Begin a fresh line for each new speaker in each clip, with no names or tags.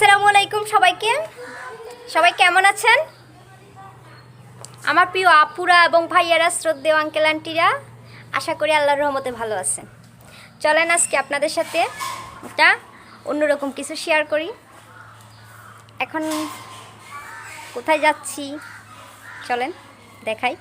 আসসালামু আলাইকুম সবাইকে। সবাই কেমন আছেন? আমার প্রিয় আপুরা এবং ভাইয়ারা, শ্রদ্ধেয় আঙ্কেল আন্টিরা আশা করি আল্লাহর রহমতে ভালো আছেন। চলেন আজকে আপনাদের সাথে একটা অন্যরকম কিছু শেয়ার করি। এখন কোথায় যাচ্ছি? চলেন, দেখাই।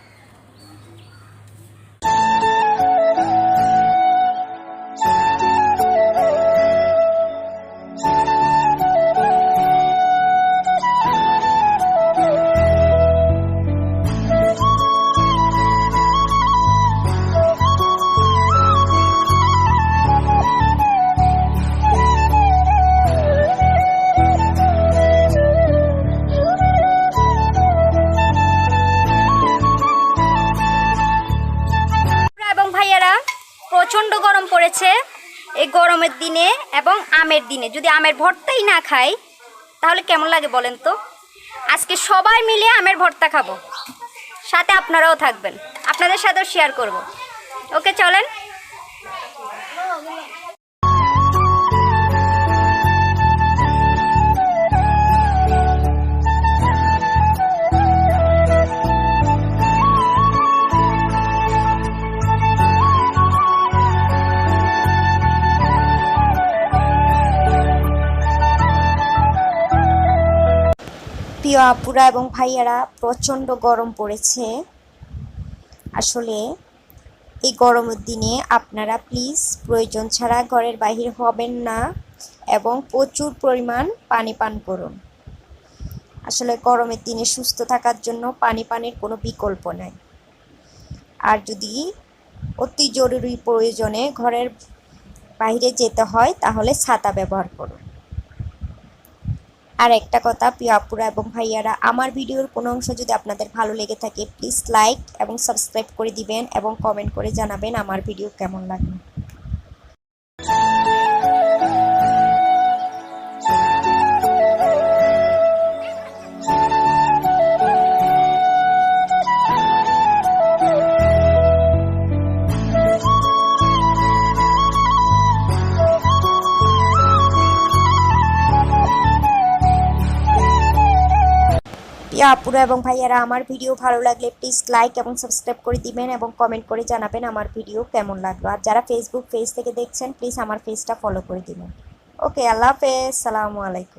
গরম পড়েছে এই গরমের দিনে এবং আমের দিনে। যদি আমের ভর্তাই না খাই, তাহলে কেমন লাগে বলেন তো? আজকে সবাই মিলে আমের ভর্তা খাব। সাথে আপনারাও থাকবেন। আপনাদের সাথেও শেয়ার করব। ওকে, চলেন। প্রিয় আপুরা এবং ভাইয়ারা, প্রচণ্ড গরম পড়েছে। আসলে এই গরমের দিনে আপনারা প্লিজ প্রয়োজন ছাড়া ঘরের বাহির হবেন না এবং প্রচুর পরিমাণ পানি পান করুন। আসলে গরমের দিনে সুস্থ থাকার জন্য পানি পানের কোনো বিকল্প নাই। আর যদি অতি জরুরি প্রয়োজনে ঘরের বাইরে যেতে হয়, তাহলে ছাতা ব্যবহার করুন। আর একটা কথা, প্রিয় আপুরা এবং ভাইয়ারা, আমার ভিডিওর কোনো অংশ যদি আপনাদের ভালো লেগে থাকে প্লিজ লাইক এবং সাবস্ক্রাইব করে দিবেন এবং কমেন্ট করে জানাবেন আমার ভিডিও কেমন লাগল। প্রিয় আপুরা এবং ভাইয়ারা, আমার ভিডিও ভালো লাগলে প্লিজ লাইক এবং সাবস্ক্রাইব করে দিবেন এবং কমেন্ট করে জানাবেন আমার ভিডিও কেমন লাগল। আর যারা ফেসবুক পেজ থেকে দেখছেন প্লিজ আমার পেজটা ফলো করে দিবেন। ওকে আল্লাহ হাফেজ, সালামু আলাইকুম।